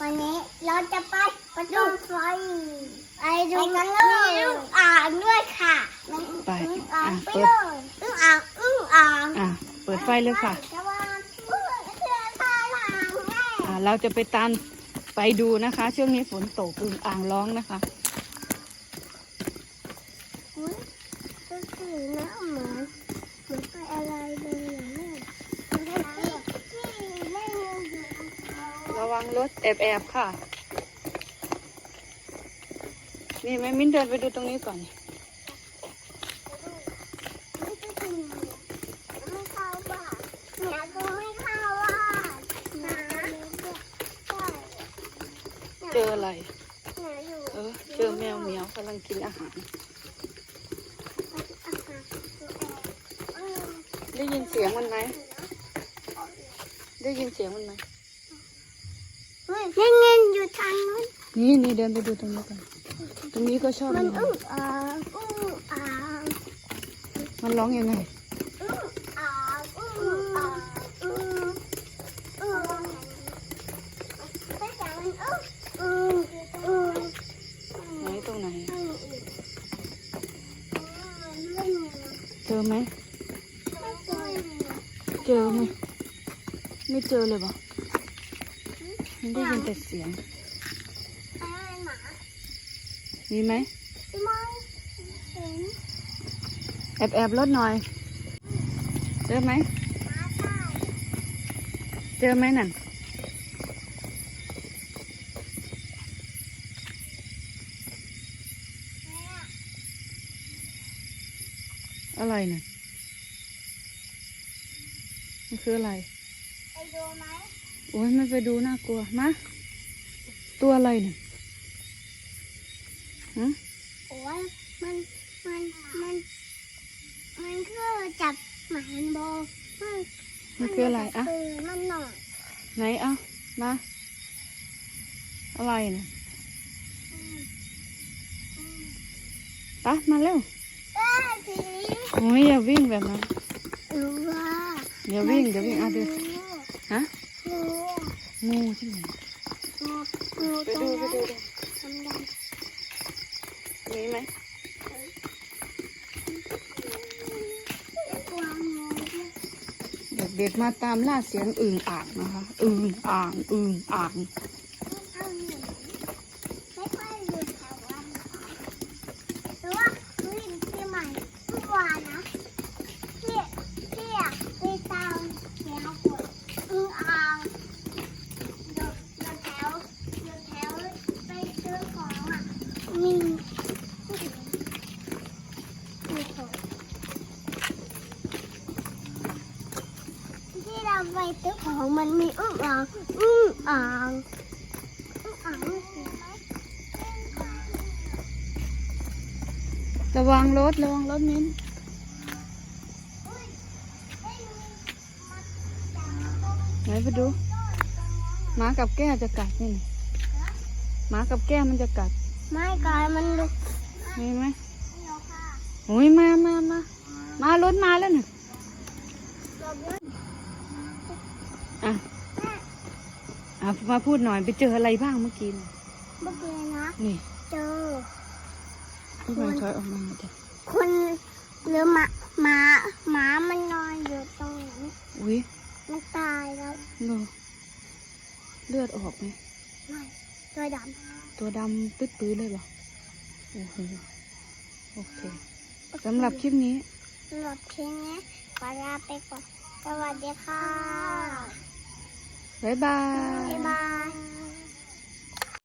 วันนี้เราจะไปประตูไฟไปดูกันเลยอึ้งอ่างด้วยค่ะไปอ่างไปเปิเลดยอึ้งอ่างอึ้งอ่างอะเปิดไฟเลยค่ะเพื่อนเพื่อนพาเราจะไปตามไปดูนะคะ ช่วงนี้ฝนตกอึ่งอ่างร้องนะคะอุ๊ยก็คือน้ำเหมือนเหมือนไปอะไรเลยอย่างนี้ที่ที่เล่นอยู่ รถแอบแอบค่ะ นี่แม่มิ้นเดินไปดูตรงนี้ก่อนเจออะไร เออ เจอแมวเหมียวกำลังกินอาหาร ได้ยินเสียงมันไหม ได้ยินเสียงมันไหม เฮ้ยยังเงินอยู่ทางนู้นนี่นี่เดินไปดูตรงนี้ก่อนตรงนี้ก็ชอบมันมีอึ้อ่างอึ้อ่ามันร้องยังไงอึ้อ่าอึ้อ่าอึ้อึ้งไม่ใช่มันอึ้อึ้อึ้ไหนตรงไหนเจอไหมไม่เคยเจอไหมไม่เจอเลยปะ มันได้ยินแต่เสียงไอ้หมามีไหมไม่เห็นแอบแอบรถหน่อย เจอไหมหมาตายเจอไหมนั่นอะไรน่ะมันคืออะไร ไปดูไหม โอ้ยไม่ไปดูน่ากลัวมาตัวอะไรเนี่ยฮะโอ้ยมันมันมันมันคือจับหมาโบมันมันคืออะไรอะคือมันหน่อยไหนเอะมาอะไรเนี่ยปะมาเร็วเอ้ยผีโอ้ยอย่าวิ่งแบบนั้นรู้ว่าเดี๋ยววิ่งเดี๋ยววิ่งอะเดี๋ยวฮะรู้ งูใช่ไหมงูงูตรงดูไปนั้นดูดำดำมีไหมกวางงูด้วยเด็กๆมาตามล่าเสียงอึ่งอ่างนะคะ อึ่งอ่างอึ่งอ่าง ไม่ค่อยอยู่ไม่ค่อยอยู่แถววันนะคะหรือว่าวิ่งที่ใหม่ทุกวันนะที่ที่อยากไปตามเสียงกดอึ่งอ่างอยู่อยู่แถวอยู่แถวไปซื้อของอะมีผู้หญิงมีคน ที่เราไปซื้อของมันมีอึ่งอ่างอึ่งอ่างอึ่งอ่างมันสีไหมระวังรถระวังรถมิ้นไหนไปดูหมากับแก้จะกัดนี่หมากับแก้มันจะกัด ไม่กายมันลุกมีไหมโอ้ยมามามา มารถมาแล้วน่ะอะ อะมาพูดหน่อยไปเจออะไรบ้างเมื่อกี้น่ะเมื่อกี้นะนี่เจอ พี่บอยถอยออกมาเถอะคนหรือหมาหมาหมามันนอนอยู่ตรงนั้นอุ้ยมันตายแล้วโนเลือดออกไหมไม่ตัวดตัวดำปื้ดปื้ดเลยเหรอโอ้โหโอเคำสำหรับคลิปนี้ สำหรับคลิปนี้ขอลาไปก่อนสวัสดีค่ะ 拜拜。